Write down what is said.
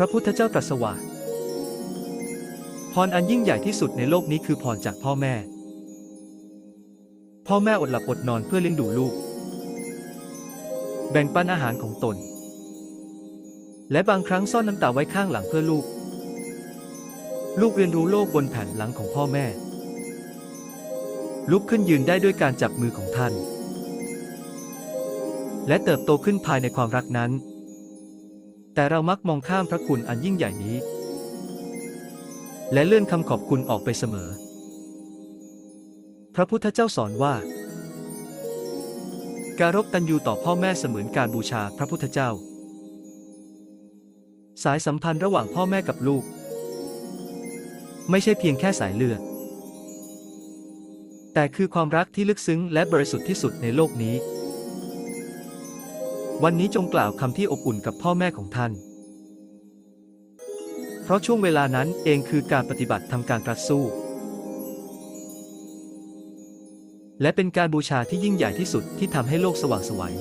ระพุทธเจ้าตรัสว่าพรอันยิ่งใหญ่ที่สุดในโลกนี้คือพรจากพ่อแม่ พ่อแม่อดหลับอดนอนเพื่อเลี้ยงดูลูก แบ่งปันอาหารของตน และบางครั้งซ่อนน้ำตาไว้ข้างหลังเพื่อลูก ลูกเรียนรู้โลกบนแผ่นหลังของพ่อแม่ ลุกขึ้นยืนได้ด้วยการจับมือของท่าน และเติบโตขึ้นภายในความรักนั้น แต่เรามักมองข้ามพระคุณอันยิ่งใหญ่นี้ และเลื่อนคำขอบคุณออกไปเสมอ พระพุทธเจ้าสอนว่า การรบตันยูต่อพ่อแม่เสมือนการบูชาพระพุทธเจ้า สายสัมพันธ์ระหว่างพ่อแม่กับลูก ไม่ใช่เพียงแค่สายเลือด แต่คือความรักที่ลึกซึ้งและบริสุทธิ์ที่สุดในโลกนี้ วันนี้จงกล่าวคำที่อบอุ่นกับพ่อแม่ของท่าน เพราะช่วงเวลานั้นเองคือการปฏิบัติทำการตรัสสู้ และเป็นการบูชาที่ยิ่งใหญ่ที่สุดที่ทำให้โลกสว่างไสวัย